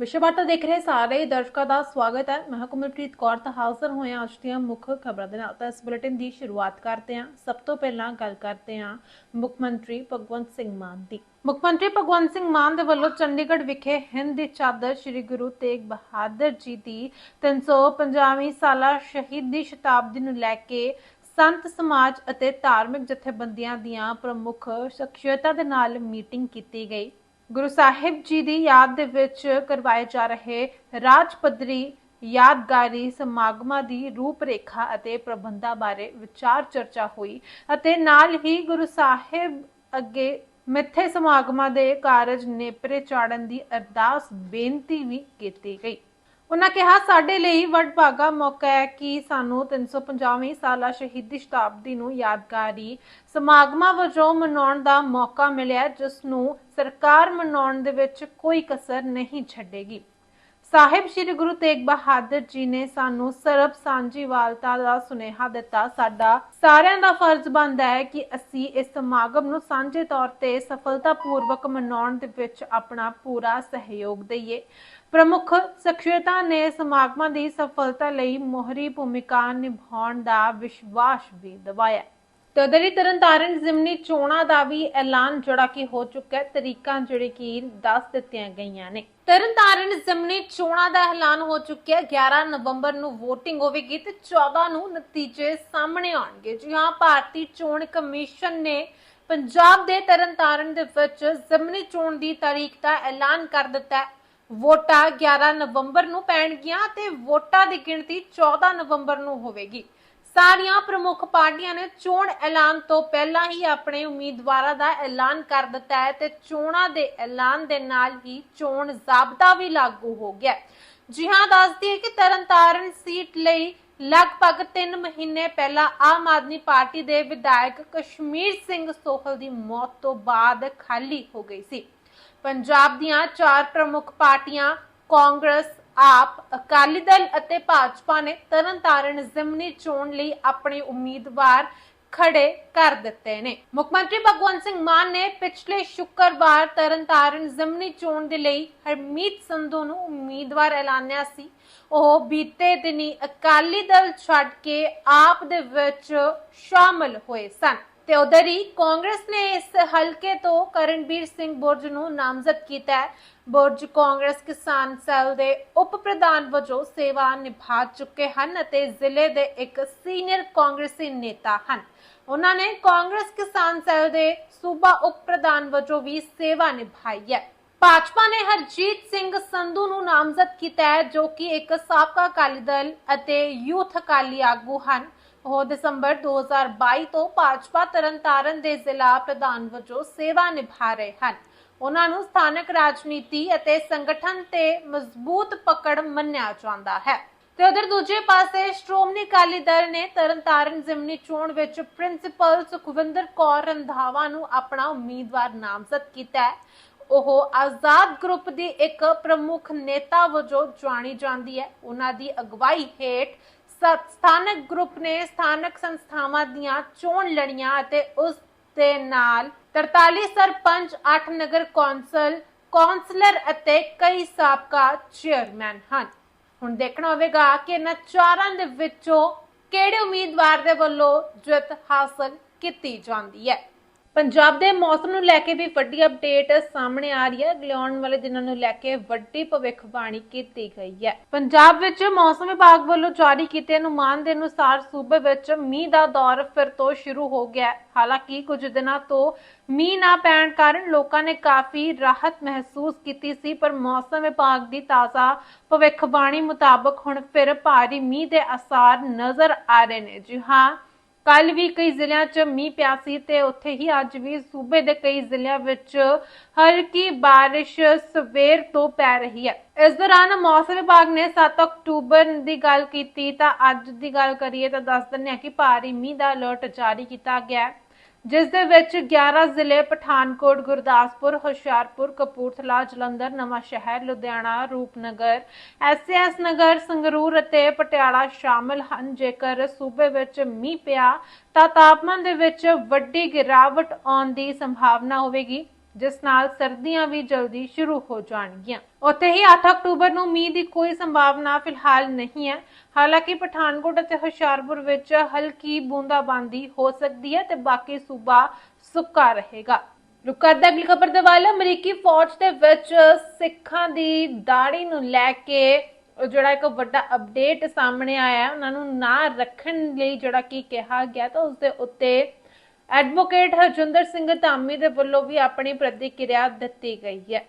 ਵਿਸ਼ਵਵਾਰਤਾ ਦੇਖ ਰਹੇ ਸਾਰੇ ਦਰਸ਼ਕਾਂ ਦਾ ਸਵਾਗਤ ਹੈ। ਮੈਂ ਹਾਂ ਕੌਰ ਤਾਂ ਹਾਜ਼ਰ ਹੋਏ ਅੱਜ ਦੀਆਂ ਮੁੱਖ ਖਬਰਾਂ ਦੇ ਨਾਲ। ਤਾਂ ਇਸ ਬੁਲੇਟਿਨ ਦੀ ਸ਼ੁਰੂਆਤ ਕਰਦੇ ਹਾਂ। ਸਭ ਤੋਂ ਪਹਿਲਾਂ ਗੱਲ ਕਰਦੇ ਹਾਂ ਮੁੱਖ ਮੰਤਰੀ ਭਗਵੰਤ ਸਿੰਘ ਮਾਨ ਦੀ। ਮੁੱਖ ਮੰਤਰੀ ਭਗਵੰਤ ਸਿੰਘ ਮਾਨ ਦੇ ਵੱਲੋਂ ਚੰਡੀਗੜ੍ਹ ਵਿਖੇ ਹਿੰਦ ਦੀ ਚਾਦਰ ਸ੍ਰੀ ਗੁਰੂ ਤੇਗ ਬਹਾਦਰ ਜੀ ਦੀ 350ਵੀਂ ਸਾਲਾ ਸ਼ਹੀਦੀ ਸ਼ਤਾਬਦੀ ਨੂੰ ਲੈ ਕੇ ਸੰਤ ਸਮਾਜ ਅਤੇ ਧਾਰਮਿਕ ਜਥੇਬੰਦੀਆਂ ਦੀਆਂ ਪ੍ਰਮੁੱਖ ਸ਼ਖਸੀਅਤਾਂ ਦੇ ਨਾਲ ਮੀਟਿੰਗ ਕੀਤੀ ਗਈ। ਗੁਰੂ ਸਾਹਿਬ ਜੀ ਦੀ ਯਾਦ ਦੇ ਵਿੱਚ ਕਰਵਾਏ ਜਾ ਰਹੇ ਰਾਜ ਪੱਧਰੀ ਯਾਦਗਾਰੀ ਸਮਾਗਮਾਂ ਦੀ ਰੂਪਰੇਖਾ ਅਤੇ ਪ੍ਰਬੰਧਾਂ ਬਾਰੇ ਵਿਚਾਰ ਚਰਚਾ ਹੋਈ ਅਤੇ ਨਾਲ ਹੀ ਗੁਰੂ ਸਾਹਿਬ ਅੱਗੇ ਮਿੱਥੇ ਸਮਾਗਮਾਂ ਦੇ ਕਾਰਜ ਨੇਪਰੇ ਚਾੜਨ ਦੀ ਅਰਦਾਸ ਬੇਨਤੀ ਵੀ ਕੀਤੀ ਗਈ। ਉਹਨਾਂ ਕਿਹਾ, ਸਾਡੇ ਲਈ ਵਡਭਾਗਾ ਮੌਕਾ ਹੈ ਕਿ ਸਾਨੂੰ 350ਵੀਂ ਸਾਲਾ ਸ਼ਹੀਦੀ ਸ਼ਤਾਬਦੀ ਨੂੰ ਯਾਦਗਾਰੀ ਸਮਾਗਮਾਂ ਵਜੋਂ ਮਨਾਉਣ ਦਾ ਮੌਕਾ ਮਿਲਿਆ, ਜਿਸ ਨੂੰ ਸਰਕਾਰ ਮਨਾਉਣ ਦੇ ਵਿੱਚ ਕੋਈ ਕਸਰ ਨਹੀਂ ਛੱਡੇਗੀ। ਸਾਹਿਬ ਸ੍ਰੀ ਗੁਰੂ ਤੇਗ ਬਹਾਦਰ ਜੀ ਨੇ ਸਾਨੂੰ ਸਰਬ ਸਾਂਝੀਵਾਲਤਾ ਦਾ ਸੁਨੇਹਾ ਦਿੱਤਾ। ਸਾਡਾ ਸਾਰਿਆਂ ਦਾ ਫਰਜ਼ ਬਣਦਾ ਹੈ ਕਿ ਅਸੀਂ ਇਸ ਸਮਾਗਮ ਨੂੰ ਸਾਂਝੇ ਤੌਰ ਤੇ ਸਫਲਤਾਪੂਰਵਕ ਮਨਾਉਣ ਦੇ ਵਿੱਚ ਆਪਣਾ ਪੂਰਾ ਸਹਿਯੋਗ ਦਈਏ। ਪ੍ਰਮੁੱਖ ਸ਼ਖਸੀਅਤਾਂ ਨੇ ਸਮਾਗਮਾਂ ਦੀ ਸਫਲਤਾ ਲਈ ਮੋਹਰੀ ਭੂਮਿਕਾ ਨਿਭਾਉਣ ਦਾ ਵਿਸ਼ਵਾਸ ਵੀ ਦਿਵਾਇਆ। ਤੇ ਉਧਰ ਹੀ ਤਰਨਤਾਰਨ ਜ਼ਿਮਨੀ ਚੋਣਾਂ ਦਾ ਵੀ ਐਲਾਨ ਜਿਹੜਾ ਕਿ ਹੋ ਚੁੱਕਾ ਹੈ। ਤਰੀਕਾਂ ਜਿਹੜੇ ਕਿ ਦੱਸ ਦਿੱਤੀਆਂ ਗਈਆਂ ਨੇ। ਤਰਨਤਾਰਨ ਜ਼ਿਮਨੀ ਚੋਣਾਂ ਦਾ ਐਲਾਨ ਹੋ ਚੁੱਕਿਆ 11 ਨਵੰਬਰ ਨੂੰ VOTING ਹੋਵੇਗੀ ਤੇ 14 ਨੂੰ ਨਤੀਜੇ ਸਾਹਮਣੇ ਆਉਣਗੇ। ਜੀ ਹਾਂ, ਭਾਰਤੀ ਚੋਣ ਕਮਿਸ਼ਨ ਨੇ ਪੰਜਾਬ ਦੇ ਤਰਨਤਾਰਨ ਦੇ ਵਿੱਚ ਜ਼ਿਮਨੀ ਚੋਣ ਦੀ ਤਾਰੀਖ ਦਾ ਐਲਾਨ ਕਰ ਦਿੱਤਾ ਵੋਟਾਂ 11 ਨਵੰਬਰ ਨੂੰ ਪੈਣਗੀਆਂ ਤੇ ਵੋਟਾਂ ਦੀ ਗਿਣਤੀ 14 ਨਵੰਬਰ ਨੂੰ ਹੋਵੇਗੀ। ਸਾਰੀਆਂ ਪ੍ਰਮੁੱਖ ਪਾਰਟੀਆਂ ਨੇ ਚੋਣ ਐਲਾਨ ਤੋਂ ਪਹਿਲਾਂ ਹੀ ਆਪਣੇ ਉਮੀਦਵਾਰਾਂ ਦਾ ਐਲਾਨ ਕਰ ਦਿੱਤਾ ਹੈ ਤੇ ਚੋਣਾਂ ਦੇ ਐਲਾਨ ਦੇ ਨਾਲ ਹੀ ਚੋਣ ਜ਼ਾਬਤਾ ਵੀ ਲਾਗੂ ਹੋ ਗਿਆ ਜੀ ਹਾਂ ਦੱਸਦੀ ਹੈ ਕਿ ਤਰਨਤਾਰਨ ਸੀਟ ਲਈ ਲਗਭਗ 3 ਮਹੀਨੇ ਪਹਿਲਾਂ ਆਮ ਆਦਮੀ ਪਾਰਟੀ ਦੇ ਵਿਧਾਇਕ ਕਸ਼ਮੀਰ ਸਿੰਘ ਸੋਹਲ ਦੀ ਮੌਤ ਤੋਂ ਬਾਅਦ ਖਾਲੀ ਹੋ ਗਈ ਸੀ। ਪੰਜਾਬ ਦੀਆਂ ਚਾਰ ਪ੍ਰਮੁੱਖ ਪਾਰਟੀਆਂ ਕਾਂਗਰਸ ਆਪ ਅਕਾਲੀ ਦਲ ਅਤੇ ਭਾਜਪਾ ਨੇ ਤਰਨਤਾਰਨ ਜ਼ਿਮਨੀ ਚੋਣ ਲਈ ਆਪਣੇ ਉਮੀਦਵਾਰ ਖੜੇ ਕਰ ਦਿੱਤੇ ਨੇ। ਮੁੱਖ ਮੰਤਰੀ ਭਗਵੰਤ ਸਿੰਘ ਮਾਨ ਨੇ ਪਿਛਲੇ ਸ਼ੁੱਕਰਵਾਰ ਤਰਨਤਾਰਨ ਜ਼ਿਮਨੀ ਚੋਣ ਦੇ ਲਈ ਹਰਮੀਤ ਸੰਧੂ ਨੂੰ ਉਮੀਦਵਾਰ ਐਲਾਨਿਆ ਸੀ। ਉਹ ਬੀਤੇ ਦਿਨੀ ਅਕਾਲੀ ਦਲ ਛੱਡ ਕੇ ਆਪ ਦੇ ਵਿੱਚ ਸ਼ਾਮਲ ਹੋਏ ਸਨ। ਤੇ ਉਧਰ ਹੀ ਕਾਂਗਰਸ ਨੇ ਇਸ ਹਲਕੇ ਤੋਂ ਕਰਨਵੀਰ ਸਿੰਘ ਬੁਰਜ ਨੂੰ ਨਾਮਜ਼ਦ ਕੀਤਾ ਹੈ। ਬੁਰਜ ਕਾਂਗਰਸ ਕਿਸਾਨ ਸੈੱਲ ਦੇ ਉਪ ਪ੍ਰਧਾਨ ਵਜੋਂ ਸੇਵਾ ਨਿਭਾ ਚੁੱਕੇ ਹਨ ਅਤੇ ਜ਼ਿਲ੍ਹੇ ਦੇ ਇੱਕ ਸੀਨੀਅਰ ਕਾਂਗਰਸੀ ਨੇਤਾ ਹਨ। ਉਹਨਾਂ ਨੇ ਕਾਂਗਰਸ ਕਿਸਾਨ ਸੈਲ ਦੇ ਸੂਬਾ ਉਪ ਪ੍ਰਧਾਨ ਵਜੋਂ ਵੀ ਸੇਵਾ ਨਿਭਾਈ ਹੈ। ਭਾਜਪਾ ਨੇ ਹਰਜੀਤ ਸਿੰਘ ਸੰਧੂ ਨੂੰ ਨਾਮਜ਼ਦ ਕੀਤਾ ਹੈ, ਜੋ ਕਿ ਇੱਕ ਸਾਬਕਾ ਅਕਾਲੀ ਦਲ ਅਤੇ ਯੂਥ ਅਕਾਲੀ ਆਗੂ ਹਨ। ਉਹ ਦਸੰਬਰ 2022 ਤੋਂ ਭਾਜਪਾ ਤਰਨਤਾਰਨ ਦੇ ਜ਼ਿਲ੍ਹਾ ਪ੍ਰਧਾਨ ਵਜੋਂ ਸੇਵਾ ਨਿਭਾ ਰਹੇ ਹਨ। ਉਹਨਾਂ ਨੂੰ ਸਥਾਨਕ ਰਾਜਨੀਤੀ ਅਤੇ ਸੰਗਠਨ ਤੇ ਮਜ਼ਬੂਤ ਪਕੜ ਮੰਨਿਆ ਜਾਂਦਾ ਹੈ। ਤੇ ਉਧਰ ਦੂਜੇ ਪਾਸੇ ਸ਼੍ਰੋਮਣੀ ਅਕਾਲੀ ਦਲ ਨੇ ਤਰਨਤਾਰਨ ਜ਼ਿਮਨੀ ਚੋਣ ਵਿੱਚ ਪ੍ਰਿੰਸੀਪਲ ਸੁਖਵਿੰਦਰ ਕੌਰ ਰੰਧਾਵਾ ਨੂੰ ਆਪਣਾ ਉਮੀਦਵਾਰ ਨਾਮਜ਼ਦ ਕੀਤਾ ਹੈ। ਉਹ ਆਜ਼ਾਦ ਗਰੁੱਪ ਦੀ ਇੱਕ ਪ੍ਰਮੁੱਖ ਨੇਤਾ ਵਜੋਂ ਜਾਣੀ ਜਾਂਦੀ ਹੈ। ਉਹਨਾਂ ਦੀ ਅਗਵਾਈ ਹੇਠ ਸਥਾਨਕ ਗਰੁੱਪ ਨੇ ਸਥਾਨਕ ਸੰਸਥਾਵਾਂ ਦੀਆਂ ਚੋਣ ਲੜੀਆਂ ਅਤੇ ਉਸ ਦੇ ਨਾਲ 43 ਸਰਪੰਚ 8 ਨਗਰ ਕੌਂਸਲ, ਕੌਂਸਲਰ ਅਤੇ ਕਈ ਸਾਬਕਾ ਚੇਅਰਮੈਨ ਹਨ। ਹੁਣ ਦੇਖਣਾ ਹੋਵੇਗਾ ਕਿ ਇਹਨਾਂ ਚਾਰਾਂ ਦੇ ਵਿੱਚੋਂ ਕਿਹੜੇ ਉਮੀਦਵਾਰ ਦੇ ਵੱਲੋਂ ਜਿੱਤ ਹਾਸਲ ਕੀਤੀ ਜਾਂਦੀ ਹੈ। ਪੰਜਾਬ ਦੇ ਮੌਸਮ ਨੂੰ ਲੈ ਕੇ ਵੀ ਵੱਡੀ ਅਪਡੇਟ ਸਾਹਮਣੇ ਆ ਰਹੀ ਹੈ। ਅਗਲੇ ਆਉਣ ਵਾਲੇ ਦਿਨਾਂ ਨੂੰ ਲੈ ਕੇ ਵੱਡੀ ਭਵਿੱਖਬਾਣੀ ਕੀਤੀ ਗਈ ਹੈ। ਪੰਜਾਬ ਵਿੱਚ ਮੌਸਮ ਵਿਭਾਗ ਵੱਲੋਂ ਜਾਰੀ ਕੀਤੇ ਅਨੁਮਾਨ ਦੇ ਅਨੁਸਾਰ ਸੂਬੇ ਵਿੱਚ ਮੀਂਹ ਦਾ ਦੌਰ ਫਿਰ ਤੋਂ ਸ਼ੁਰੂ ਹੋ ਗਿਆ ਹੈ। ਹਾਲਾਂਕਿ ਕੁਝ ਦਿਨਾਂ ਤੋਂ ਮੀਂਹ ਨਾ ਪੈਣ ਕਾਰਨ ਲੋਕਾਂ ਨੇ ਕਾਫੀ ਰਾਹਤ ਮਹਿਸੂਸ ਕੀਤੀ ਸੀ, ਪਰ ਮੌਸਮ ਵਿਭਾਗ ਦੀ ਤਾਜ਼ਾ ਭਵਿੱਖਬਾਣੀ ਮੁਤਾਬਕ ਹੁਣ ਫਿਰ ਭਾਰੀ ਮੀਂਹ ਦੇ ਅਸਾਰ ਨਜ਼ਰ ਆ ਰਹੇ ਨੇ। ਜੀ ਹਾਂ ਕੱਲ ਵੀ ਕਈ ਜ਼ਿਲ੍ਹਿਆਂ 'ਚ ਮੀਂਹ ਪਿਆ ਸੀ ਤੇ ਉੱਥੇ ਹੀ ਅੱਜ ਵੀ ਸੂਬੇ ਦੇ ਕਈ ਜ਼ਿਲ੍ਹਿਆਂ ਵਿੱਚ ਹਲਕੀ ਬਾਰਿਸ਼ ਸਵੇਰ ਤੋਂ ਪੈ ਰਹੀ ਹੈ। ਇਸ ਦੌਰਾਨ ਮੌਸਮ ਵਿਭਾਗ ਨੇ 7 ਅਕਤੂਬਰ ਦੀ ਗੱਲ ਕੀਤੀ ਤਾਂ ਅੱਜ ਦੀ ਗੱਲ ਕਰੀਏ ਤਾਂ ਦੱਸ ਦਿੰਦੇ ਹਾਂ ਕਿ ਭਾਰੀ ਮੀਂਹ ਦਾ ਅਲਰਟ ਜਾਰੀ ਕੀਤਾ ਗਿਆ ਹੈ। ਜਿਸ ਦੇ ਵਿੱਚ 11 ਜ਼ਿਲ੍ਹੇ ਪਠਾਨਕੋਟ, ਗੁਰਦਾਸਪੁਰ, ਹੁਸ਼ਿਆਰਪੁਰ, ਕਪੂਰਥਲਾ, ਜਲੰਧਰ, ਨਵਾਂ ਸ਼ਹਿਰ, ਲੁਧਿਆਣਾ, ਰੂਪਨਗਰ ਐਸਐਸ ਨਗਰ, ਸੰਗਰੂਰ ਅਤੇ ਪਟਿਆਲਾ ਸ਼ਾਮਲ ਹਨ। ਜੇਕਰ ਸੂਬੇ ਵਿੱਚ ਮੀਂਹ ਪਿਆ ਤਾਂ ਤਾਪਮਾਨ ਦੇ ਵਿੱਚ ਵੱਡੀ ਗਿਰਾਵਟ ਆਉਣ ਦੀ ਸੰਭਾਵਨਾ ਹੋਵੇਗੀ। ਜਿਸ ਨਾਲ ਸਰਦੀਆਂ ਵੀ ਜਲਦੀ ਸ਼ੁਰੂ ਹੋ ਜਾਣਗੀਆਂ। ਉੱਥੇ ਹੀ 8 ਅਕਤੂਬਰ ਨੂੰ ਮੀਂਹ ਦੀ ਕੋਈ ਸੰਭਾਵਨਾ ਫਿਲਹਾਲ ਨਹੀਂ ਹੈ। ਹਾਲਾਂਕਿ ਪਠਾਨਕੋਟ ਅਤੇ ਹੁਸ਼ਿਆਰਪੁਰ ਵਿੱਚ ਹਲਕੀ ਬੂੰਦਾਬਾਂਦੀ ਹੋ ਸਕਦੀ ਹੈ ਤੇ ਬਾਕੀ ਸੂਬਾ ਸੁੱਕਾ ਰਹੇਗਾ। ਰੁਕ ਕਰਦਾ ਅਗਲੀ ਖਬਰ ਦੇ ਵੱਲ ਅਮਰੀਕੀ ਫੌਜ ਦੇ ਵਿੱਚ ਸਿੱਖਾਂ ਦੀ ਦਾੜੀ ਨੂੰ ਲੈ ਕੇ ਉਹ ਜਿਹੜਾ ਇੱਕ ਵੱਡਾ ਅਪਡੇਟ ਸਾਹਮਣੇ ਆਇਆ ਹੈ, ਉਹਨਾਂ ਨੂੰ ਨਾ ਰੱਖਣ ਲਈ ਜਿਹੜਾ ਕੀ ਕਿਹਾ ਗਿਆ ਤਾਂ ਉਸ ਦੇ ਉੱਤੇ ਐਡਵੋਕੇਟ ਹਰਜਿੰਦਰ ਸਿੰਘ ਧਾਮੀ ਦੇ ਵੱਲੋਂ ਵੀ ਆਪਣੀ ਪ੍ਰਤੀਕਿਰਿਆ ਦਿੱਤੀ ਗਈ ਹੈ।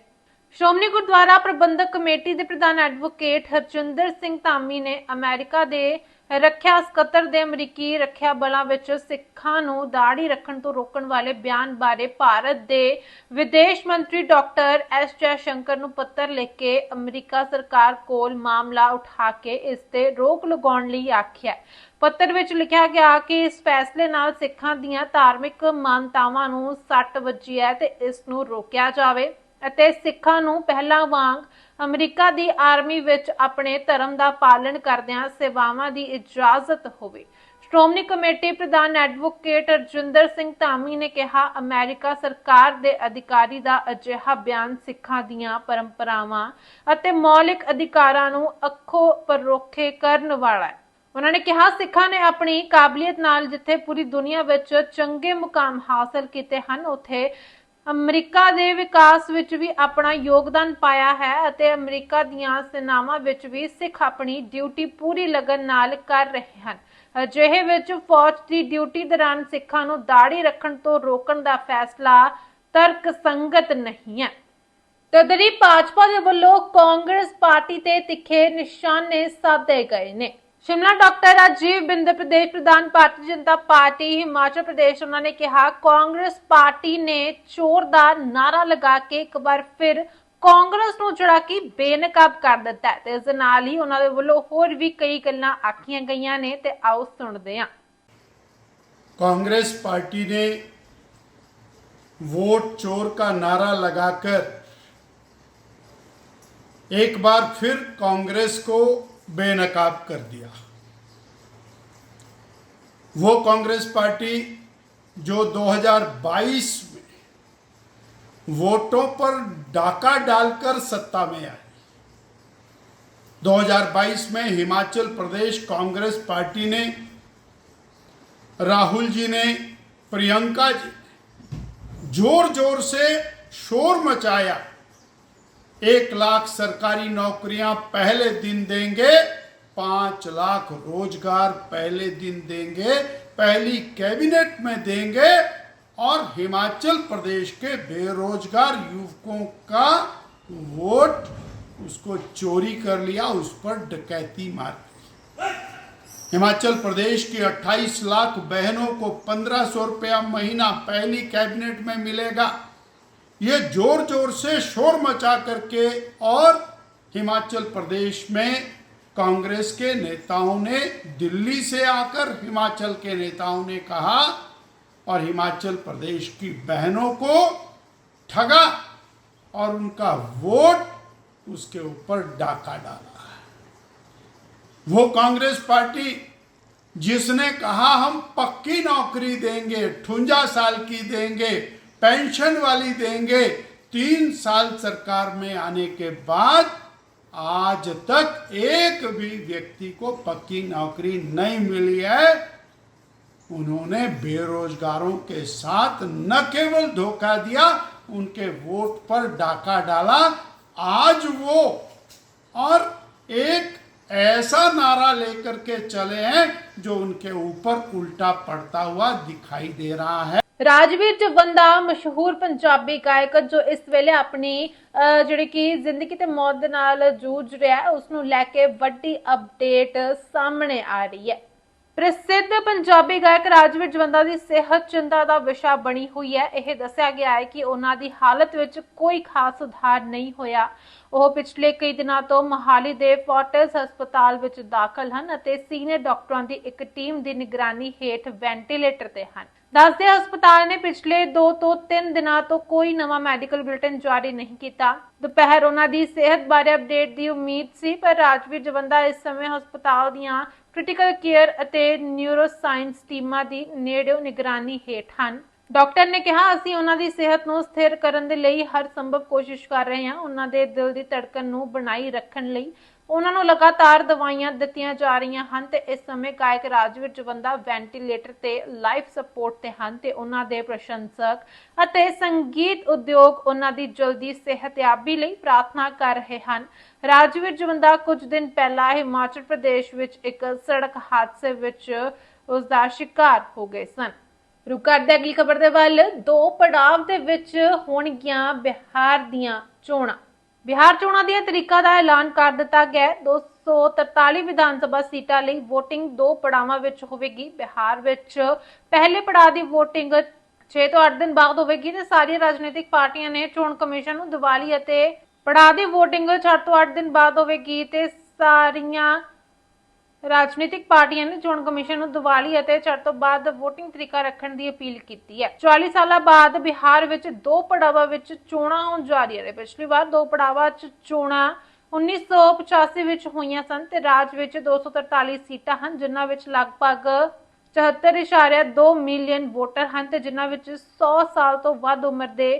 ਸ਼੍ਰੋਮਣੀ ਗੁਰਦੁਆਰਾ ਪ੍ਰਬੰਧਕ ਕਮੇਟੀ ਦੇ ਪ੍ਰਧਾਨ ਐਡਵੋਕੇਟ ਹਰਜਿੰਦਰ ਸਿੰਘ ਧਾਮੀ ਨੇ ਅਮਰੀਕਾ ਦੇ ਰੱਖਿਆ ਸਕੱਤਰ ਦੇ ਅਮਰੀਕੀ ਰੱਖਿਆ ਬਲਾਂ ਵਿੱਚ ਸਿੱਖਾਂ ਨੂੰ ਦਾੜੀ ਰੱਖਣ ਤੋਂ ਰੋਕਣ ਵਾਲੇ ਬਿਆਨ ਬਾਰੇ ਭਾਰਤ ਦੇ ਵਿਦੇਸ਼ ਮੰਤਰੀ ਡਾਕਟਰ ਐਸ ਜੈ ਸ਼ੰਕਰ ਨੂੰ ਪੱਤਰ ਲਿਖ ਕੇ ਅਮਰੀਕਾ ਸਰਕਾਰ ਕੋਲ ਮਾਮਲਾ ਉਠਾ ਕੇ ਇਸ ਤੇ ਰੋਕ ਲਗਾਉਣ ਲਈ ਆਖਿਆ ਪੱਤਰ ਵਿੱਚ ਲਿਖਿਆ ਗਿਆ ਕਿ ਇਸ ਫੈਸਲੇ ਨਾਲ ਸਿੱਖਾਂ ਦੀਆਂ ਧਾਰਮਿਕ ਮਾਨਤਾਵਾਂ ਨੂੰ ਸੱਟ ਵੱਜੀ ਹੈ ਤੇ ਇਸ ਨੂੰ ਰੋਕਿਆ ਜਾਵੇ ਅਤੇ ਸਿੱਖਾਂ ਨੂੰ ਪਹਿਲਾਂ ਵਾਂਗ ਅਮਰੀਕਾ ਦੀ ਆਰਮੀ ਵਿੱਚ ਆਪਣੇ ਧਰਮ ਦਾ ਪਾਲਣ ਕਰਦਿਆਂ ਸੇਵਾਵਾਂ ਦੀ ਇਜਾਜ਼ਤ ਹੋਵੇ। ਸ਼੍ਰੋਮਣੀ ਕਮੇਟੀ ਪ੍ਰਧਾਨ ਐਡਵੋਕੇਟ ਅਰਜਿੰਦਰ ਸਿੰਘ ਧਾਮੀ ਨੇ ਕਿਹਾ, ਅਮਰੀਕਾ ਸਰਕਾਰ ਦੇ ਅਧਿਕਾਰੀ ਦਾ ਅਜਿਹਾ ਬਿਆਨ ਸਿੱਖਾਂ ਦੀਆਂ ਪਰੰਪਰਾਵਾਂ ਅਤੇ ਮੌਲਿਕ ਅਧਿਕਾਰਾਂ ਨੂੰ ਅੱਖੋਂ ਪਰੋਖੇ ਕਰਨ ਵਾਲਾ ਹੈ। ਉਹਨਾਂ ਨੇ ਕਿਹਾ, ਸਿੱਖਾਂ ਨੇ ਆਪਣੀ ਕਾਬਲੀਅਤ ਨਾਲ ਜਿੱਥੇ ਪੂਰੀ ਦੁਨੀਆ ਵਿੱਚ ਚੰਗੇ ਮੁਕਾਮ ਹਾਸਲ ਕੀਤੇ ਹਨ, ਉੱਥੇ ਅਮਰੀਕਾ ਦੇ ਵਿਕਾਸ ਵਿੱਚ ਵੀ ਆਪਣਾ ਯੋਗਦਾਨ ਪਾਇਆ ਹੈ ਅਤੇ ਅਮਰੀਕਾ ਦੀਆਂ ਸੈਨਾਵਾਂ ਵਿੱਚ ਵੀ ਸਿੱਖ ਆਪਣੀ ਡਿਊਟੀ ਪੂਰੀ ਲਗਨ ਨਾਲ ਕਰ ਰਹੇ ਹਨ। ਅਜਿਹੇ ਵਿੱਚ ਫੌਜ ਦੀ ਡਿਊਟੀ ਦੌਰਾਨ ਸਿੱਖਾਂ ਨੂੰ ਦਾੜੀ ਰੱਖਣ ਤੋਂ ਰੋਕਣ ਦਾ ਫੈਸਲਾ ਤਰਕ ਸੰਗਤ ਨਹੀਂ ਹੈ। ਤਦਰੀ ਭਾਜਪਾ ਦੇ ਵੱਲੋਂ ਕਾਂਗਰਸ ਪਾਰਟੀ ਤੇ ਤਿੱਖੇ ਨਿਸ਼ਾਨੇ ਸਾਧੇ ਗਏ ਨੇ। ਸ਼ਿਮਲਾ ਡਾਕਟਰ ਰਾਜੀਵ ਬਿੰਦ ਪ੍ਰਦੇਸ਼ ਪ੍ਰਧਾਨ ਭਾਰਤੀ ਜਨਤਾ ਪਾਰਟੀ ਹਿਮਾਚਲ ਪ੍ਰਦੇਸ਼ ਉਹਨਾਂ ਨੇ ਕਿਹਾ ਕਾਂਗਰਸ ਪਾਰਟੀ ਨੇ ਚੋਰ ਦਾ ਨਾਰਾ ਲਗਾ ਕੇ ਇੱਕ ਵਾਰ ਫਿਰ ਕਾਂਗਰਸ ਨੂੰ ਜਿਹੜਾ ਕਿ ਬੇਨਕਾਬ ਕਰ ਦਿੱਤਾ ਹੈ ਤੇ ਇਸ ਦੇ ਨਾਲ ਹੀ ਉਹਨਾਂ ਦੇ ਵੱਲੋਂ ਹੋਰ ਵੀ ਕਈ ਗੱਲਾਂ ਆਖੀਆਂ ਗਈਆਂ ਨੇ ਤੇ ਆਓ ਸੁਣਦੇ ਹਾਂ कांग्रेस पार्टी ने वोट चोर का नारा लगाकर एक बार फिर कांग्रेस को बेनकाब कर दिया। वो कांग्रेस पार्टी जो 2022 में वोटों पर डाका डालकर सत्ता में आई। 2022 में हिमाचल प्रदेश कांग्रेस पार्टी ने, राहुल जी ने, प्रियंका जी ने ज़ोर ज़ोर से शोर मचाया। एक लाख सरकारी नौकरियाँ पहले दिन देंगे, पाँच लाख रोज़गार पहले दिन देंगे, पहली कैबिनेट में देंगे, और हिमाचल प्रदेश के बेरोजगार युवकों का वोट, उसको चोरी कर लिया, उस पर डकैती मार हिमाचल प्रदेश की 28 लाख बहनों को 1500 रुपया महीना पहली कैबिनेट में मिलेगा। ये ज़ोर ज़ोर से शोर मचा करके और हिमाचल प्रदेश में कांग्रेस के नेताओं ने, दिल्ली से आकर हिमाचल के नेताओं ने कहा और हिमाचल प्रदेश की बहनों को ठगा और उनका वोट उसके ऊपर डाका डाला। वो कांग्रेस पार्टी जिसने कहा हम पक्की नौकरी देंगे, ठुंजा साल की देंगे पेंशन वाली देंगे। तीन साल सरकार में आने के बाद आज तक एक भी व्यक्ति को पक्की नौकरी नहीं मिली है। उन्होंने बेरोजगारों के साथ न केवल धोखा दिया, उनके वोट पर डाका डाला। आज वो और एक ऐसा नारा लेकर के चले हैं जो उनके ऊपर उल्टा पड़ता हुआ दिखाई दे रहा है ਰਾਜਵੀਰ ਜਵੰਦਾ ਮਸ਼ਹੂਰ ਪੰਜਾਬੀ ਗਾਇਕ ਜੋ ਇਸ ਵੇਲੇ ਆਪਣੀ ਅਹ, ਜਿਹੜੀ ਕਿ ਜ਼ਿੰਦਗੀ ਤੇ ਮੌਤ ਦੇ ਨਾਲ ਜੂਝ ਰਿਹਾ ਹੈ ਉਸ ਨੂੰ ਲੈ ਕੇ ਵੱਡੀ ਅਪਡੇਟ ਸਾਹਮਣੇ ਆ ਰਹੀ ਹੈ ਪ੍ਰਸਿੱਧ ਪੰਜਾਬੀ ਗਾਇਕ ਰਾਜਵੀਰ ਜਵੰਦਾ ਦੀ ਸਿਹਤ ਚਿੰਤਾ ਦਾ ਵਿਸ਼ਾ ਬਣੀ ਹੋਈ ਹੈ ਇਹ ਦੱਸਿਆ ਗਿਆ ਹੈ ਕਿ ਉਹਨਾਂ ਦੀ ਹਾਲਤ ਵਿੱਚ ਕੋਈ ਖਾਸ ਸੁਧਾਰ ਨਹੀਂ ਹੋਇਆ ਉਹ ਪਿਛਲੇ ਕਈ ਦਿਨਾਂ ਤੋਂ ਮੋਹਾਲੀ ਦੇ ਫੋਰਟਿਸ ਹਸਪਤਾਲ ਵਿੱਚ ਦਾਖਲ ਹਨ ਅਤੇ ਸੀਨੀਅਰ ਡਾਕਟਰਾਂ ਦੀ ਇੱਕ ਟੀਮ ਦੀ ਨਿਗਰਾਨੀ ਹੇਠ ਵੈਂਟੀਲੇਟਰ ਤੇ ਹਨ। ਦੱਸਦੇ ਹਸਪਤਾਲ ਨੇ ਪਿਛਲੇ 2 ਤੋਂ 3 ਦਿਨਾਂ ਤੋਂ ਕੋਈ ਨਵਾਂ ਮੈਡੀਕਲ ਬੁਲੇਟਿਨ ਜਾਰੀ ਨਹੀਂ ਕੀਤਾ। ਦੁਪਹਿਰ ਉਹਨਾਂ ਦੀ ਸਿਹਤ ਬਾਰੇ ਅਪਡੇਟ ਦੀ ਉਮੀਦ ਸੀ, ਪਰ ਰਾਜਵੀਰ ਜਵੰਦਾ ਇਸ ਸਮੇਂ ਹਸਪਤਾਲ ਦੀਆਂ ਕ੍ਰਿਟੀਕਲ ਕੇਅਰ ਅਤੇ ਨਿਊਰੋਸਾਇੰਸ ਟੀਮਾਂ ਦੀ ਨੇੜਿਓਂ ਨਿਗਰਾਨੀ ਹੇਠ ਹਨ। ਡਾਕਟਰ ਨੇ ਕਿਹਾ, ਅਸੀਂ ਉਹਨਾਂ ਦੀ ਸਿਹਤ ਨੂੰ ਸਥਿਰ ਕਰਨ ਦੇ ਲਈ ਹਰ ਸੰਭਵ ਕੋਸ਼ਿਸ਼ ਕਰ ਰਹੇ ਹਾਂ। ਉਹਨਾਂ ਦੇ ਦਿਲ ਦੀ ਧੜਕਣ ਨੂੰ ਬਣਾਈ ਰੱਖਣ ਲਈ ਉਹਨਾਂ ਨੂੰ ਲਗਾਤਾਰ ਦਵਾਈਆਂ ਦਿੱਤੀਆਂ ਜਾ ਰਹੀਆਂ ਹਨ ਤੇ ਇਸ ਸਮੇਂ ਗਾਇਕ ਰਾਜਵੀਰ ਜਵੰਦਾ ਵੈਂਟੀਲੇਟਰ ਤੇ ਲਾਈਫ ਸਪੋਰਟ ਤੇ ਹਨ ਤੇ ਉਹਨਾਂ ਦੇ ਪ੍ਰਸ਼ੰਸਕ ਅਤੇ ਸੰਗੀਤ ਉਦਯੋਗ ਉਹਨਾਂ ਦੀ ਜਲਦੀ ਸਿਹਤਯਾਬੀ ਲਈ ਪ੍ਰਾਰਥਨਾ ਕਰ ਰਹੇ ਹਨ। ਰਾਜਵੀਰ ਜਵੰਦਾ ਕੁਝ ਦਿਨ ਪਹਿਲਾਂ ਹਿਮਾਚਲ ਪ੍ਰਦੇਸ਼ ਵਿੱਚ ਇੱਕ ਸੜਕ ਹਾਦਸੇ ਵਿੱਚ ਉਸ ਦਾ ਸ਼ਿਕਾਰ ਹੋ ਗਏ ਸਨ। ਰੁਕ ਕਰਦੇ ਅਗਲੀ ਖਬਰ ਦੇ ਵੱਲ। ਦੋ ਪੜਾਵ ਦੇ ਵਿੱਚ ਹੋਣਗੀਆਂ ਬਿਹਾਰ ਦੀਆਂ ਚੋਣਾਂ। ਬਿਹਾਰ ਚੋਣਾਂ ਦੀਆਂ ਤਰੀਕਾਂ ਦਾ ਐਲਾਨ ਕਰ ਦਿੱਤਾ ਗਿਆ 243 ਵਿਧਾਨ ਸਭਾ ਸੀਟਾਂ ਲਈ VOTING ਦੋ ਪੜਾਵਾਂ ਵਿੱਚ ਹੋਵੇਗੀ। ਬਿਹਾਰ ਵਿੱਚ ਪਹਿਲੇ ਪੜਾਅ ਦੀ VOTING 6 ਤੋਂ 8 ਦਿਨ ਬਾਅਦ ਹੋਵੇਗੀ ਤੇ ਸਾਰੀਆਂ ਰਾਜਨੀਤਿਕ ਪਾਰਟੀਆਂ ਨੇ ਚੋਣ ਕਮਿਸ਼ਨ ਨੂੰ ਦੀਵਾਲੀ ਅਤੇ ਪੜਾਅ ਦੀ VOTING 4 ਤੋਂ 8 ਦਿਨ ਬਾਅਦ ਹੋਵੇਗੀ ਤੇ ਸਾਰੀਆਂ ਰਾਜਨੀਤਿਕ ਪਾਰਟੀਆਂ ਨੇ ਚੋਣ ਕਮਿਸ਼ਨ ਨੂੰ ਦੀਵਾਲੀ ਅਤੇ ਚੜ ਤੋਂ ਬਾਅਦ VOTING ਤਰੀਕਾ ਰੱਖਣ ਦੀ ਅਪੀਲ ਕੀਤੀ ਹੈ। 44 ਸਾਲਾਂ ਬਾਅਦ ਬਿਹਾਰ ਵਿੱਚ ਦੋ ਪੜਾਵਾਂ ਵਿੱਚ ਚੋਣਾਂ ਹੋਣ ਜਾ ਰਹੀਆਂ ਨੇ। ਪਿਛਲੀ ਵਾਰ ਦੋ ਪੜਾਵਾਂ 'ਚ ਚੋਣਾਂ 1985 ਵਿੱਚ ਹੋਈਆਂ ਸਨ ਤੇ ਰਾਜ ਵਿੱਚ 243 ਸੀਟਾਂ ਹਨ, ਜਿਨ੍ਹਾਂ ਵਿੱਚ ਲਗਭਗ 74.2 ਮਿਲੀਅਨ ਵੋਟਰ ਹਨ ਤੇ ਜਿਨ੍ਹਾਂ ਵਿੱਚ 100 ਸਾਲ ਤੋਂ ਵੱਧ ਉਮਰ ਦੇ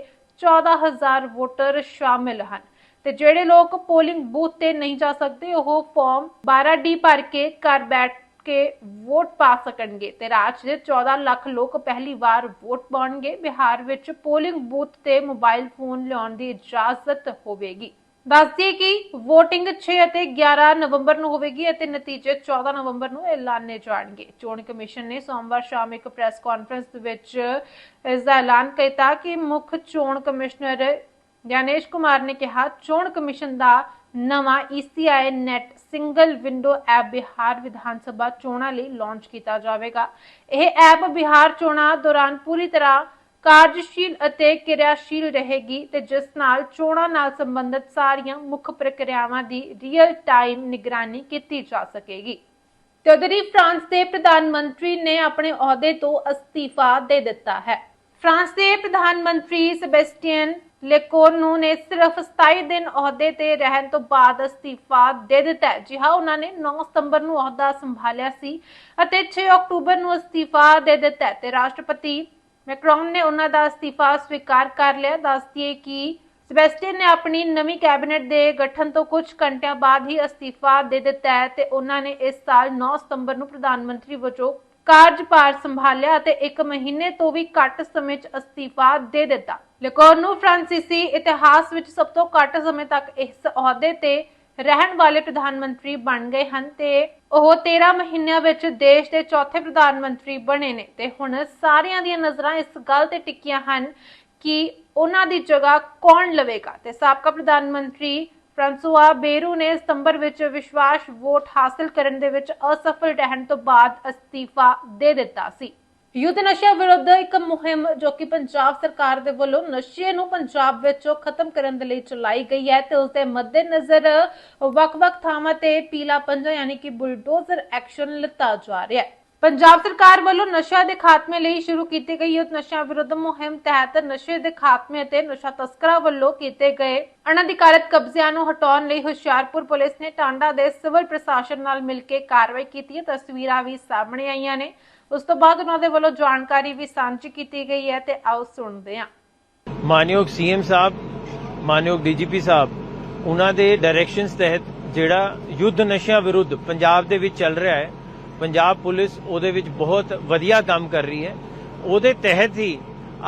14000 ਵੋਟਰ ਸ਼ਾਮਿਲ ਹਨ। ਤੇ ਜਿਹੜੇ ਲੋਕ ਪੋਲਿੰਗ ਬੂਥ ਤੇ ਨਹੀਂ ਜਾ ਸਕਦੇ, ਉਹ ਫਾਰਮ 12D ਭਰ ਕੇ ਘਰ ਬੈਠ ਕੇ ਵੋਟ ਪਾ ਸਕਣਗੇ ਤੇ ਰਾਜ ਦੇ 14 ਲੱਖ ਲੋਕ ਪਹਿਲੀ ਵਾਰ ਵੋਟ ਪਾਉਣਗੇ। ਬਿਹਾਰ ਵਿੱਚ ਪੋਲਿੰਗ ਬੂਥ ਤੇ ਮੋਬਾਈਲ ਫੋਨ ਲਿਆਉਣ ਦੀ ਇਜਾਜ਼ਤ ਹੋਵੇਗੀ। ਦੱਸਦੀ ਕਿ VOTING 6 ਅਤੇ 11 ਨਵੰਬਰ ਨੂੰ ਹੋਵੇਗੀ ਅਤੇ ਨਤੀਜੇ 14 ਨਵੰਬਰ ਨੂੰ ਐਲਾਨੇ ਜਾਣਗੇ। ਚੋਣ ਕਮਿਸ਼ਨ ਨੇ ਸੋਮਵਾਰ ਸ਼ਾਮ ਇੱਕ ਪ੍ਰੈਸ ਕਾਨਫਰੰਸ ਦੇ ਵਿੱਚ ਇਸ ਦਾ ਐਲਾਨ ਕੀਤਾ ਕਿ ਮੁੱਖ ਚੋਣ ਕਮਿਸ਼ਨਰ ਗਿਆਨੇਸ਼ ਕੁਮਾਰ ਨੇ ਕਿਹਾ, ਚੋਣ ਕਮਿਸ਼ਨ ਦਾ ਨਵਾਂ ECI net single window app Bihar Vidhan Sabha ਚੋਣਾਂ ਲਈ ਲਾਂਚ ਕੀਤਾ ਜਾਵੇਗਾ। ਇਹ ਐਪ ਬਿਹਾਰ ਚੋਣਾਂ ਦੌਰਾਨ ਪੂਰੀ ਤਰ੍ਹਾਂ ਕਾਰਜਸ਼ੀਲ ਅਤੇ ਕਿਰਿਆਸ਼ੀਲ ਰਹੇਗੀ ਤੇ ਜਿਸ ਨਾਲ ਚੋਣਾਂ ਨਾਲ ਸੰਬੰਧਿਤ ਸਾਰੀਆਂ ਮੁੱਖ ਪ੍ਰਕਿਰਿਆਵਾਂ ਦੀ ਰੀਅਲ ਟਾਈਮ ਨਿਗਰਾਨੀ ਕੀਤੀ ਜਾ ਸਕੇਗੀ। ਤੇ ਉਧਰ ਫਰਾਂਸ ਦੇ ਪ੍ਰਧਾਨ ਮੰਤਰੀ ਨੇ ਆਪਣੇ ਅਹੁਦੇ ਤੋਂ ਅਸਤੀਫਾ ਦੇ ਦਿੱਤਾ ਹੈ। ਫਰਾਂਸ ਦੇ ਪ੍ਰਧਾਨ ਮੰਤਰੀ ਸੈਬੈਸਟੀਅਨ ਲੈਕੋਰਨੂ ਨੇ ਸਿਰਫ 27 ਦਿਨ ਅਹੁਦੇ ਤੇ ਰਹਿਣ ਤੋਂ ਬਾਅਦ ਅਸਤੀਫਾ ਦੇ ਦਿੱਤਾ ਜੀ ਹਾਂ, ਉਹਨਾਂ ਨੇ 9 ਸਤੰਬਰ ਨੂੰ ਅਹੁਦਾ ਸੰਭਾਲਿਆ ਸੀ ਅਤੇ 6 ਅਕਤੂਬਰ ਨੂੰ ਅਸਤੀਫਾ ਦੇ ਦਿੱਤਾ ਤੇ ਰਾਸ਼ਟਰਪਤੀ ਮੈਕਰੋਨ ਨੇ ਉਹਨਾਂ ਦਾ ਅਸਤੀਫਾ ਸਵੀਕਾਰ ਕਰ ਲਿਆ। ਦੱਸਦੀਏ ਕਿ ਸੈਬੈਸਟੀਅਨ ਨੇ ਆਪਣੀ ਨਵੀਂ ਕੈਬਨਿਟ ਦੇ ਗਠਨ ਤੋਂ ਕੁਝ ਘੰਟਿਆਂ ਬਾਅਦ ਹੀ ਅਸਤੀਫਾ ਦੇ ਦਿੱਤਾ ਤੇ ਉਹਨਾਂ ਨੇ ਇਸ ਸਾਲ 9 ਸਤੰਬਰ ਨੂੰ ਪ੍ਰਧਾਨ ਮੰਤਰੀ ਵਜੋਂ ਕਾਰਜਭਾਰ ਸੰਭਾਲਿਆ ਅਤੇ 1 ਮਹੀਨੇ ਤੋਂ ਵੀ ਘੱਟ ਸਮੇਂ 'ਚ ਅਸਤੀਫਾ ਦੇ ਦਿੱਤਾ। ਲੈਕੋਰ ਨੂੰ ਫ੍ਰਾਂਸੀਸੀ ਇਤਿਹਾਸ ਵਿੱਚ ਸਭ ਤੋਂ ਘੱਟ ਸਮੇਂ ਤੱਕ ਇਸ ਅਹੁਦੇ ਤੇ ਰਹਿਣ ਵਾਲੇ ਪ੍ਰਧਾਨ ਮੰਤਰੀ ਬਣ ਗਏ ਹਨ ਤੇ ਉਹ 13 ਮਹੀਨਿਆਂ ਵਿੱਚ ਦੇਸ਼ ਦੇ ਚੌਥੇ ਪ੍ਰਧਾਨ ਮੰਤਰੀ ਬਣੇ ਨੇ। ਤੇ ਹੁਣ ਸਾਰਿਆਂ ਦੀਆਂ ਨਜ਼ਰਾਂ ਇਸ ਗੱਲ ਤੇ ਟਿਕੀਆਂ ਹਨ ਕਿ ਉਹਨਾਂ ਦੀ ਜਗ੍ਹਾ ਕੌਣ ਲਵੇਗਾ। ਤੇ ਸਾਬਕਾ ਪ੍ਰਧਾਨ ਮੰਤਰੀ ਫ੍ਰਾਂਸੂਆ ਬੇਰੂ ਨੇ ਸਤੰਬਰ ਵਿੱਚ ਵਿਸ਼ਵਾਸ ਵੋਟ ਹਾਸਲ ਕਰਨ ਦੇ ਵਿੱਚ ਅਸਫਲ ਰਹਿਣ ਤੋਂ ਬਾਅਦ ਅਸਤੀਫਾ ਦੇ ਦਿੱਤਾ ਸੀ। ਯੁੱਧ ਨਸ਼ਿਆਂ ਵਿਰੁੱਧ ਇੱਕ ਮੁਹਿੰਮ ਜੋ ਕਿ ਪੰਜਾਬ ਸਰਕਾਰ ਦੇ ਵੱਲੋਂ ਨਸ਼ੇ ਨੂੰ ਪੰਜਾਬ ਵਿੱਚੋਂ ਖਤਮ ਕਰਨ ਦੇ ਲਈ ਚਲਾਈ ਗਈ ਹੈ ਤੇ ਉਸ ਦੇ ਮੱਦੇਨਜ਼ਰ ਵੱਖ-ਵੱਖ ਥਾਵਾਂ ਤੇ ਪੀਲਾ ਪੰਜਾ ਯਾਨੀ ਕਿ ਬੁਲਡੋਜ਼ਰ ਐਕਸ਼ਨ ਲਿੱਤਾ ਜਾ ਰਿਹਾ ਹੈ। ਪੰਜਾਬ ਸਰਕਾਰ ਵੱਲੋਂ ਨਸ਼ਾ ਦੇ ਖਾਤਮੇ ਲਈ ਸ਼ੁਰੂ ਕੀਤੀ ਗਈ ਯੁੱਧ ਨਸ਼ਾ ਵਿਰੁੱਧ ਮੁਹਿੰਮ ਤਹਿਤ ਨਸ਼ੇ ਦੇ ਖਾਤਮੇ ਅਤੇ ਨਸ਼ਾ ਤਸਕਰਾਂ ਵੱਲੋਂ ਕੀਤੇ ਗਏ ਅਣਅਧਿਕਾਰਤ ਕਬਜ਼ਿਆਂ ਨੂੰ ਹਟਾਉਣ ਲਈ ਹੁਸ਼ਿਆਰਪੁਰ ਪੁਲਿਸ ਨੇ ਟਾਂਡਾ ਦੇ ਸਿਵਲ ਪ੍ਰਸ਼ਾਸਨ ਨਾਲ ਮਿਲ ਕੇ ਕਾਰਵਾਈ ਕੀਤੀ ਹੈ। ਤਸਵੀਰਾਂ ਵੀ ਸਾਹਮਣੇ ਆਈਆਂ ਨੇ। ਉਸ ਤੋਂ ਬਾਅਦ ਉਹਨਾਂ ਦੇ ਵੱਲੋਂ ਜਾਣਕਾਰੀ ਵੀ ਸਾਂਝੀ ਕੀਤੀ ਗਈ ਹੈ ਤੇ ਆਓ ਸੁਣਦੇ ਹਾਂ। ਮਾਨਯੋਗ ਸੀਐਮ ਸਾਹਿਬ, ਮਾਨਯੋਗ ਡੀਜੀਪੀ ਸਾਹਿਬ, ਉਹਨਾਂ ਦੇ ਡਾਇਰੈਕਸ਼ਨਸ ਤਹਿਤ ਜਿਹੜਾ ਯੁੱਧ ਨਸ਼ਿਆਂ ਵਿਰੁੱਧ ਪੰਜਾਬ ਦੇ ਵਿੱਚ ਚੱਲ ਰਿਹਾ ਹੈ ਪੰਜਾਬ ਪੁਲਿਸ ਉਹਦੇ ਵਿੱਚ ਬਹੁਤ ਵਧੀਆ ਕੰਮ ਕਰ ਰਹੀ ਹੈ। ਉਹਦੇ ਤਹਿਤ ਹੀ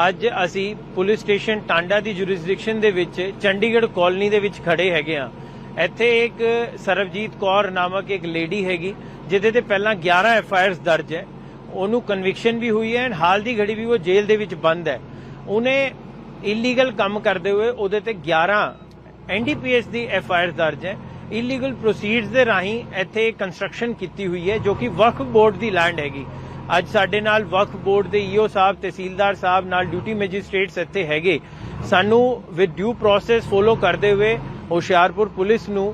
ਅੱਜ ਅਸੀਂ ਪੁਲਿਸ ਸਟੇਸ਼ਨ ਟਾਂਡਾ ਦੀ ਜੁਰਿਸਡਿਕਸ਼ਨ ਦੇ ਵਿੱਚ ਚੰਡੀਗੜ੍ਹ ਕਾਲਨੀ ਦੇ ਵਿੱਚ ਖੜੇ ਹੈਗੇ ਆ ਇੱਥੇ ਇੱਕ ਸਰਬਜੀਤ ਕੌਰ ਨਾਮਕ ਇੱਕ ਲੇਡੀ ਹੈਗੀ, ਜਿਹਦੇ ਤੇ ਪਹਿਲਾਂ 11 ਐਫ ਆਈ ਆਰਸ ਦਰਜ ਹੈ। ਉਹਨੂੰ ਕਨਵਿਕਸ਼ਨ ਵੀ ਹੋਈ ਹੈ ਐਂਡ ਹਾਲ ਦੀ ਘੜੀ ਵੀ ਉਹ ਜੇਲ੍ਹ ਦੇ ਵਿੱਚ ਬੰਦ ਹੈ। ਉਹਨੇ ਇਲੀਗਲ ਕੰਮ ਕਰਦੇ ਹੋਏ ਉਹਦੇ ਤੇ 11 ਐਨਡੀਪੀਐਸ ਦੀ ਐਫ ਆਈ ਆਰ ਦਰਜ ਹੈ। ਇਲੀਗਲ ਪ੍ਰੋਸੀਡਸ ਦੇ ਰਾਹੀਂ ਇੱਥੇ ਕੰਸਟਰਕਸ਼ਨ ਕੀਤੀ ਹੋਈ ਹੈ, ਜੋ ਕਿ ਵਕਫ ਬੋਰਡ ਦੀ ਲੈਂਡ ਹੈਗੀ। ਅੱਜ ਸਾਡੇ ਨਾਲ ਵਕਫ ਬੋਰਡ ਦੇ ਈਓ ਸਾਹਿਬ, ਤਹਿਸੀਲਦਾਰ ਸਾਹਿਬ, ਨਾਲ ਡਿਊਟੀ ਮੈਜਿਸਟ੍ਰੇਟਸ ਇੱਥੇ ਹੈਗੇ। ਸਾਨੂੰ ਵਿਦ ਡਿਊ ਪ੍ਰੋਸੈਸ ਫੋਲੋ ਕਰਦੇ ਹੋਏ ਹੁਸ਼ਿਆਰਪੁਰ ਪੁਲਿਸ ਨੂੰ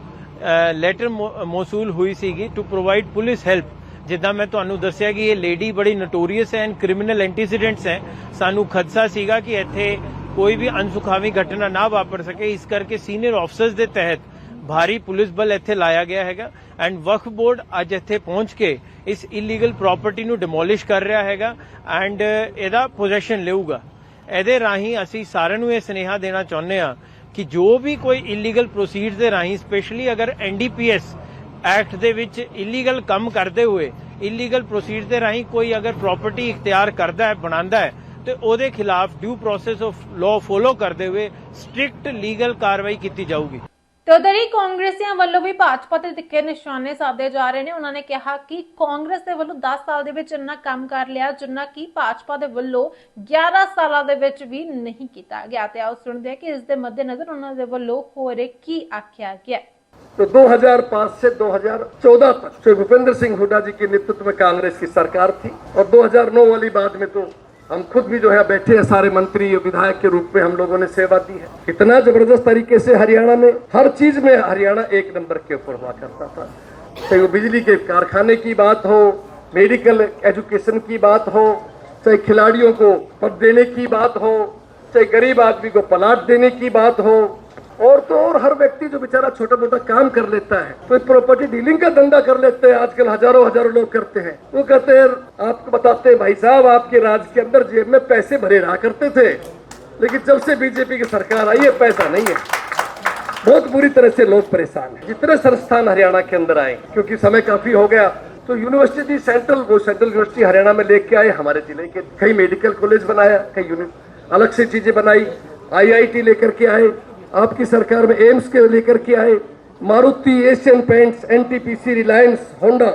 ਲੈਟਰ ਮੌਸੂਲ ਹੋਈ ਸੀਗੀ ਟੂ ਪ੍ਰੋਵਾਈਡ ਪੁਲਿਸ ਹੈਲਪ ਜਿੱਦਾਂ ਮੈਂ ਤੁਹਾਨੂੰ ਦੱਸਿਆ ਕਿ ਇਹ ਲੇਡੀ ਬੜੀ ਨਟੋਰੀਅਸ ਹੈ ਐਂਡ ਕ੍ਰਿਮੀਨਲ ਐਂਟੀਸੀਡੈਂਟਸ ਹੈ। ਸਾਨੂੰ ਖਦਸ਼ਾ ਸੀਗਾ ਕਿ ਇੱਥੇ ਕੋਈ ਵੀ ਅਨਸੁਖਾਵੀ ਘਟਨਾ ਨਾ ਵਾਪਰ ਸਕੇ। ਇਸ ਕਰਕੇ ਸੀਨੀਅਰ ਆਫਸਰਸ ਦੇ ਤਹਿਤ ਭਾਰੀ ਪੁਲਿਸ ਬਲ ਇੱਥੇ ਲਾਇਆ ਗਿਆ ਹੈਗਾ ਐਂਡ ਵਕਫ ਬੋਰਡ ਅੱਜ ਇੱਥੇ ਪਹੁੰਚ ਕੇ ਇਸ ਇਲੀਗਲ ਪ੍ਰਾਪਰਟੀ ਨੂੰ ਡਿਮੋਲਿਸ਼ ਕਰ ਰਿਹਾ ਹੈਗਾ ਐਂਡ ਇਹਦਾ ਪੋਜੀਸ਼ਨ ਲਊਗਾ। ਇਹਦੇ ਰਾਹੀਂ ਅਸੀਂ ਸਾਰਿਆਂ ਨੂੰ ਇਹ ਸੁਨੇਹਾ ਦੇਣਾ ਚਾਹੁੰਦੇ ਆ ਕਿ ਜੋ ਵੀ ਕੋਈ ਇਲੀਗਲ ਪ੍ਰੋਸੀਡਸ ਦੇ ਰਾਹੀਂ ਸਪੈਸ਼ਲੀ ਅਗਰ ਐਨਡੀਪੀਐਸ ਐਕਟ ਦੇ ਵਿੱਚ ਇਲੀਗਲ ਕੰਮ ਕਰਦੇ ਹੋਏ ਇਲੀਗਲ ਪ੍ਰੋਸੀਡ ਦੇ ਰਾਹੀਂ ਕੋਈ ਅਗਰ ਪ੍ਰਾਪਰਟੀ ਇਖਤਿਆਰ ਕਰਦਾ ਹੈ, ਬਣਾਉਂਦਾ ਹੈ, ਤੇ ਉਹਦੇ ਖਿਲਾਫ due process of law follow ਕਰਦੇ ਹੋਏ ਸਟ੍ਰਿਕਟ ਲੀਗਲ ਕਾਰਵਾਈ ਕੀਤੀ ਜਾਊਗੀ। ਤੇ ਉਧਰ ਹੀ ਕਾਂਗਰਸੀਆਂ ਵੱਲੋਂ ਵੀ ਭਾਜਪਾ ਤੇ ਤਿੱਖੇ ਨਿਸ਼ਾਨੇ ਸਾਧੇ ਜਾ ਰਹੇ ਨੇ ਉਹਨਾਂ ਨੇ ਕਿਹਾ ਕਿ ਕਾਂਗਰਸ ਦੇ ਵੱਲੋਂ 10 ਸਾਲ ਦੇ ਵਿੱਚ ਇੰਨਾ ਕੰਮ ਕਰ ਲਿਆ ਜਿੰਨਾ ਕਿ ਭਾਜਪਾ ਦੇ ਵੱਲੋਂ 11 ਸਾਲਾਂ ਦੇ ਵਿੱਚ ਵੀ ਨਹੀਂ ਕੀਤਾ ਗਿਆ ਤੇ ਆਓ ਸੁਣਦੇ ਹਾਂ ਕਿ ਇਸ ਦੇ ਮੱਦੇਨਜ਼ਰ ਉਹਨਾਂ ਦੇ ਵੱਲੋਂ ਹੋਰ ਕੀ ਆਖਿਆ ਗਿਆ तो 2005 से 2014 तक श्री भूपेंद्र सिंह हुड्डा जी के नेतृत्व में कांग्रेस की सरकार थी और 2009 वाली बात में तो हम खुद भी जो है बैठे हैं सारे मंत्री विधायक के रूप में, हम लोगों ने सेवा दी है। इतना ज़बरदस्त तरीके से हरियाणा में, हर चीज़ में हरियाणा एक नंबर के ऊपर हुआ करता था। चाहे वो बिजली के कारखाने की बात हो, मेडिकल एजुकेशन की बात हो, चाहे खिलाड़ियों को पद देने की बात हो, चाहे गरीब आदमी को प्लाट देने की बात हो और तो और हर व्यक्ति जो बेचारा छोटा मोटा काम कर लेता है, कोई प्रॉपर्टी डीलिंग का धंधा कर लेते हैं, आजकल हज़ारों हज़ारों लोग करते हैं। वो कहते हैं, आपको बताते हैं, भाई साहब, आपके राज्य के अंदर जेब में पैसे भरे रहा करते थे, लेकिन जब से बीजेपी की सरकार आई है, पैसा नहीं है। बहुत बुरी तरह से लोग परेशान हैं। जितने संस्थान हरियाणा के अंदर आए, क्योंकि समय काफ़ी हो गया तो यूनिवर्सिटी सेंट्रल वो सेंट्रल यूनिवर्सिटी हरियाणा में लेके आए, हमारे ज़िले के कई मेडिकल कॉलेज बनाया, कई अलग से चीज़ें बनाई आईआईटी लेकर के आए आपकी सरकार में एम्स के लेकर के आए, Maruti Asian Paints, NTPC, Reliance, Honda,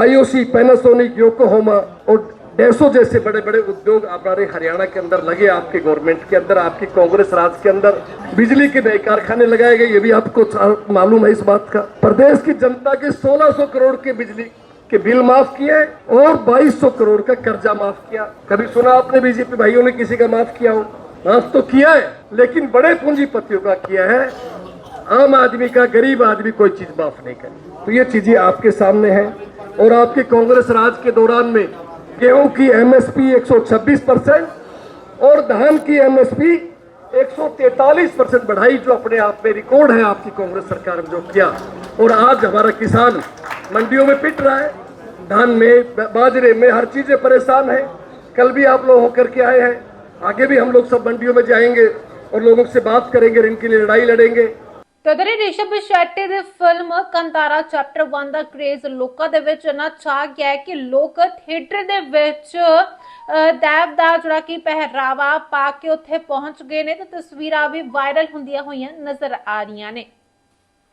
IOC Panasonic Yokohama और डेसो जैसे बड़े बड़े उद्योग हमारे हरियाणा के अंदर लगे, आपके गवर्नमेंट के अंदर, आपकी कांग्रेस राज के अंदर, बिजली के नए कारखाने लगाए गए, ये भी आपको मालूम है इस बात का। प्रदेश की जनता के 1600 करोड़ के बिजली के बिल माफ़ किए और 2200 करोड़ का कर्जा माफ़ किया। कभी सुना आपने बीजेपी भाइयों ने किसी का माफ़ किया हो? माफ़ तो किया है, लेकिन बड़े पूंजीपतियों का किया है। आम आदमी का, गरीब आदमी कोई चीज़ माफ़ नहीं करे। तो ये चीज़ें आपके सामने है और आपके कांग्रेस राज के दौरान में गेहूँ की एमएसपी 126 परसेंट और धान की एमएसपी 143 परसेंट बढ़ाई जो अपने आप में रिकॉर्ड है आपकी कांग्रेस सरकार ने जो किया। और आज हमारा किसान मंडियों में पिट रहा है, धान में, बाजरे में, हर चीज़ें परेशान है। कल भी आप लोग होकर के आए हैं। आगे भी हम लोग सब मंडियों में जाएंगे और लोगों से बात करेंगे और इनके लिए लड़ाई लड़ेंगे ਤਦਰੇ ਰਿਸ਼ਭ ਸ਼ੈਟੀ ਦੀ ਫਿਲਮ ਕੰਤਾਰਾ ਚੈਪਟਰ 1 ਦਾ ਕ੍ਰੇਜ਼ ਲੋਕਾਂ ਦੇ ਵਿੱਚ ਇੰਨਾ ਛਾ ਗਿਆ ਹੈ ਕਿ ਲੋਕ ਥੀਏਟਰ ਦੇ ਵਿੱਚ ਅਹ, ਦੇਵ ਦਾ ਜਿਹੜਾ ਕਿ ਪਹਿਰਾਵਾ ਪਾ ਕੇ ਉੱਥੇ ਪਹੁੰਚ ਗਏ ਨੇ ਤੇ ਤਸਵੀਰਾਂ ਵੀ ਵਾਇਰਲ ਹੁੰਦੀਆਂ ਹੋਈਆਂ ਨਜ਼ਰ ਆ ਰਹੀਆਂ ਨੇ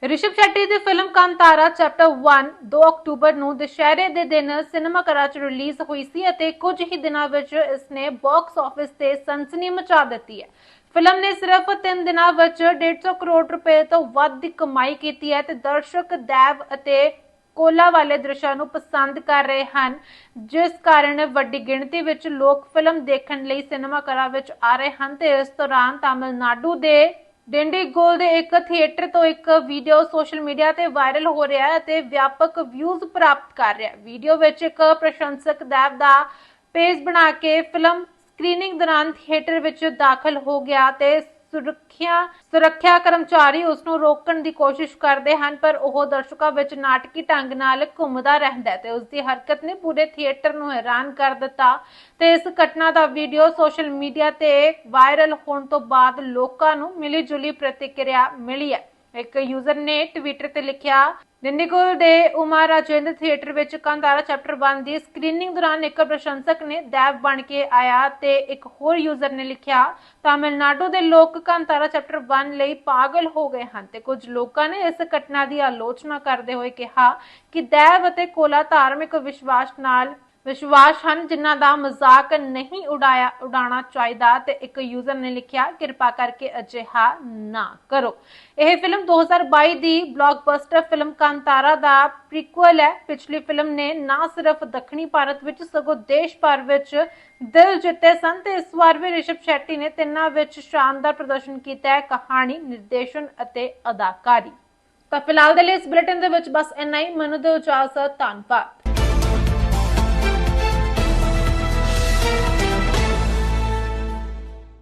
ਰਿਸ਼ਭ ਸ਼ੈਟੀ ਦੀ ਫਿਲਮ ਕਾਂਤਾਰਾ, ਚੈਪਟਰ 1 2 ਅਕਤੂਬਰ ਨੂੰ ਦੁਸ਼ਹਿਰੇ ਦੇ ਦਿਨ ਸਿਨੇਮਾ ਘਰਾਂ 'ਚ ਰਿਲੀਜ਼ ਹੋਈ ਸੀ ਅਤੇ ਕੁਝ ਹੀ ਦਿਨਾਂ ਵਿੱਚ ਇਸ ਨੇ ਬਾਕਸ ਆਫਿਸ ਤੇ ਸਨਸਨੀ ਮਚਾ ਦਿੱਤੀ ਹੈ। ਫਿਲਮ ਨੇ ਸਿਰਫ 3 ਦਿਨਾਂ ਵਿੱਚ 150 ਕਰੋੜ ਰੁਪਏ ਤੋਂ ਵੱਧ ਦੀ ਕਮਾਈ ਕੀਤੀ ਹੈ ਤੇ ਦਰਸ਼ਕ ਦੇਵ ਅਤੇ ਕੋਲਾ ਵਾਲੇ ਦ੍ਰਿਸ਼ਾਂ ਨੂੰ ਪਸੰਦ ਕਰ ਰਹੇ ਹਨ, ਜਿਸ ਕਾਰਨ ਵੱਡੀ ਗਿਣਤੀ ਵਿੱਚ ਲੋਕ ਫਿਲਮ ਦੇਖਣ ਲਈ ਸਿਨੇਮਾ ਘਰਾਂ ਵਿੱਚ ਆ ਰਹੇ ਹਨ ਤੇ ਇਸ ਦੌਰਾਨ ਤਾਮਿਲਨਾਡੂ ਦੇ ਡਿੰਡੀਗੁਲ ਦੇ ਇੱਕ ਥੀਏਟਰ ਤੋਂ ਇੱਕ ਵੀਡੀਓ ਸੋਸ਼ਲ ਮੀਡੀਆ ਤੇ ਵਾਇਰਲ ਹੋ ਰਿਹਾ ਹੈ ਅਤੇ ਵਿਆਪਕ ਵਿਊਜ਼ ਪ੍ਰਾਪਤ ਕਰ ਰਿਹਾ ਹੈ। ਵੀਡੀਓ ਵਿੱਚ ਇੱਕ ਪ੍ਰਸ਼ੰਸਕ ਦੇਵ ਦਾ ਪੇਜ ਬਣਾ ਕੇ ਫਿਲਮ ਸਕਰੀਨਿੰਗ ਦੌਰਾਨ ਥੀਏਟਰ ਵਿੱਚ ਦਾਖਲ ਹੋ ਗਿਆ ਤੇ ਸੁਰੱਖਿਆ ਸੁਰੱਖਿਆ ਕਰਮਚਾਰੀ ਉਸ ਨੂੰ ਰੋਕਣ ਦੀ ਕੋਸ਼ਿਸ਼ ਕਰਦੇ ਹਨ, ਪਰ ਉਹ ਦਰਸ਼ਕਾਂ ਵਿੱਚ ਨਾਟਕੀ ਢੰਗ ਨਾਲ ਘੁੰਮਦਾ ਰਹਿੰਦਾ ਤੇ ਉਸ ਦੀ ਹਰਕਤ ਨੇ ਪੂਰੇ ਥੀਏਟਰ ਨੂੰ ਹੈਰਾਨ ਕਰ ਦਿੱਤਾ। ਤੇ ਇਸ ਘਟਨਾ ਦਾ ਵੀਡੀਓ ਸੋਸ਼ਲ ਮੀਡੀਆ ਤੇ ਵਾਇਰਲ ਹੋਣ ਤੋਂ ਬਾਅਦ ਲੋਕਾਂ ਨੂੰ ਮਿਲੀ ਜੁਲੀ ਪ੍ਰਤੀਕਿਰਿਆ ਮਿਲੀ ਹੈ। ਇੱਕ ਯੂਜ਼ਰ ਨੇ ਟਵਿੱਟਰ ਤੇ ਲਿਖਿਆ ਡਿੰਡੀਗੁਲ ਦੇ ਉਮਾ ਰਾਜੇਂਦਰ ਥੀਏਟਰ ਵਿੱਚ ਕੰਦਾਰਾ ਚੈਪਟਰ 1 ਦੀ ਸਕਰੀਨਿੰਗ ਦੌਰਾਨ ਇੱਕ ਪ੍ਰਸ਼ੰਸਕ ਨੇ ਦੇਵ ਬਣ ਕੇ ਆਇਆ ਤੇ ਇੱਕ ਹੋਰ ਯੂਜ਼ਰ ਨੇ ਲਿਖਿਆ, ਤਾਮਿਲਨਾਡੂ ਦੇ ਲੋਕ ਕੰਤਾਰਾ ਚੈਪਟਰ 1 ਲਈ ਪਾਗਲ ਹੋ ਗਏ ਹਨ ਤੇ ਕੁਝ ਲੋਕਾਂ ਨੇ ਇਸ ਘਟਨਾ ਦੀ ਆਲੋਚਨਾ ਕਰਦੇ ਹੋਏ ਕਿਹਾ ਕਿ ਦੇਵ ਅਤੇ ਕੋਲਾ ਧਾਰਮਿਕ ਵਿਸ਼ਵਾਸ ਨਾਲ ਵਿਸ਼ਵਾਸ ਹਨ ਜਿਨ੍ਹਾਂ ਦਾ ਮਜ਼ਾਕ ਨਹੀਂ ਉਡਾਇਆ, ਉਡਾਉਣਾ ਚਾਹੀਦਾ ਤੇ ਇੱਕ ਯੂਜ਼ਰ ਨੇ ਲਿਖਿਆ, ਕਿਰਪਾ ਕਰਕੇ ਅਜਿਹਾ ਨਾ ਕਰੋ। ਇਹ ਫਿਲਮ 2022 ਦੀ ਬਲੌਕਬਸਟਰ ਫਿਲਮ ਕਾਂਤਾਰਾ ਦਾ ਪ੍ਰੀਕੁਅਲ ਹੈ। ਪਿਛਲੀ ਫਿਲਮ ਨੇ ਨਾ ਸਿਰਫ ਦੱਖਣੀ ਭਾਰਤ ਵਿੱਚ, ਸਗੋਂ ਦੇਸ਼ ਭਰ ਵਿੱਚ ਦਿਲ ਜਿੱਤੇ ਸਨ ਤੇ ਇਸ ਵਾਰ ਵੀ ਰਿਸ਼ਭ ਸ਼ੈਟੀ ਨੇ ਤਿੰਨਾਂ ਵਿੱਚ ਸ਼ਾਨਦਾਰ ਪ੍ਰਦਰਸ਼ਨ ਕੀਤਾ ਹੈ, ਕਹਾਣੀ, ਨਿਰਦੇਸ਼ਨ ਅਤੇ ਅਦਾਕਾਰੀ। ਤਾਂ ਫਿਲਹਾਲ ਦੇ ਲਈ ਇਸ ਬੁਲੇਟਿਨ ਦੇ ਵਿੱਚ ਬਸ ਇੰਨਾ ਹੀ। ਮੈਨੂੰ ਦਿਓ ਇਜਾਜ਼ਤ ਧੰਨਵਾਦ।